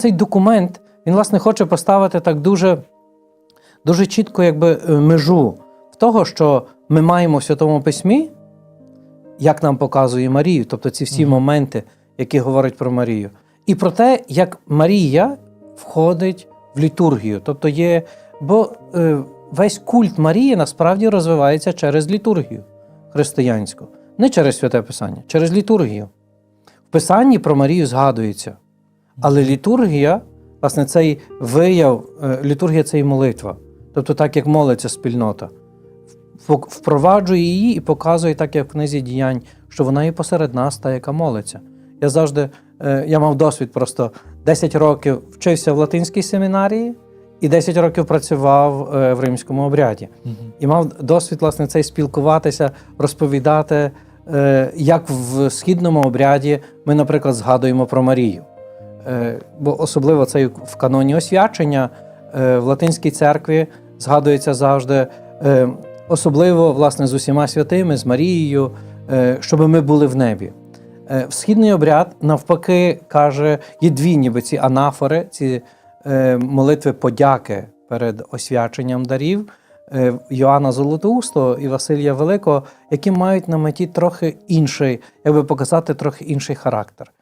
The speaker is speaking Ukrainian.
Цей документ він, власне, хоче поставити так дуже, дуже чітко якби, е, межу в того, що ми маємо в Святому Письмі, як нам показує Марію, тобто ці всі Мгм. моменти, які говорять про Марію, і про те, як Марія входить в літургію. Тобто є, бо е, весь культ Марії насправді розвивається через літургію християнську, не через святе Писання, через літургію. В Писанні про Марію згадується. Але літургія, власне, цей вияв, е, літургія це і молитва. Тобто, так як молиться спільнота, впроваджує її і показує, так як в книзі діянь, що вона є посеред нас, та яка молиться. Я завжди, е, я мав досвід просто 10 років вчився в латинській семінарії і 10 років працював е, в римському обряді. Мгм. І мав досвід, власне, цей спілкуватися, розповідати, як в східному обряді ми, наприклад, згадуємо про Марію. Е, Бо особливо це в каноні освячення е, в латинській церкві згадується завжди, е, особливо власне з усіма святими, з Марією, щоб ми були в небі. Східний обряд, навпаки, каже, є дві ніби ці анафори, ці молитви подяки перед освяченням дарів Йоанна Золотоустого і Василія Великого, які мають на меті трохи інший, як би показати трохи інший характер.